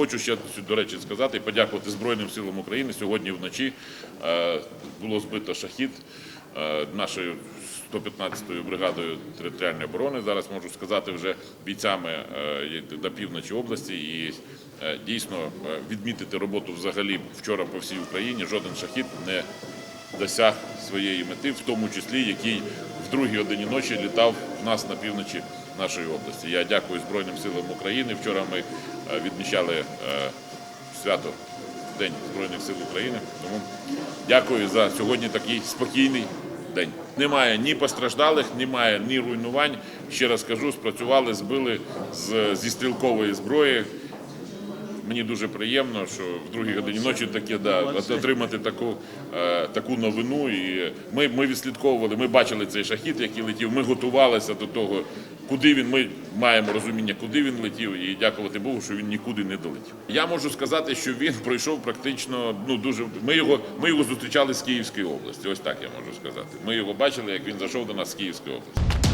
хочу ще до речі сказати і подякувати Збройним силам України. Сьогодні вночі е, було збито шахід е, нашою 115-ю бригадою територіальної оборони. Зараз можу сказати вже бійцями е, є на півночі області і е, дійсно е, відмітити роботу взагалі вчора по всій Україні. Жоден шахід не досяг своєї мети, в тому числі який в другій годині ночі літав в нас на півночі нашої області. Я дякую Збройним силам України. Вчора ми е, відмічали е, свято День Збройних сил України. Тому дякую за сьогодні такий спокійний день. Немає ні постраждалих, немає ні руйнувань. Ще раз кажу, спрацювали, збили зі стрілкової зброї. Мені дуже приємно, що в другій годині ночі таке да, отримати таку, е, таку новину. І ми, ми відслідковували, ми бачили цей шахід, який летів. Ми готувалися до того, куди він. Ми маємо розуміння, куди він летів, і дякувати Богу, що він нікуди не долетів. Я можу сказати, що він пройшов практично ну дуже. Ми його ми його зустрічали з Київської області. Ось так я можу сказати. Ми його бачили, як він зайшов до нас з Київської області.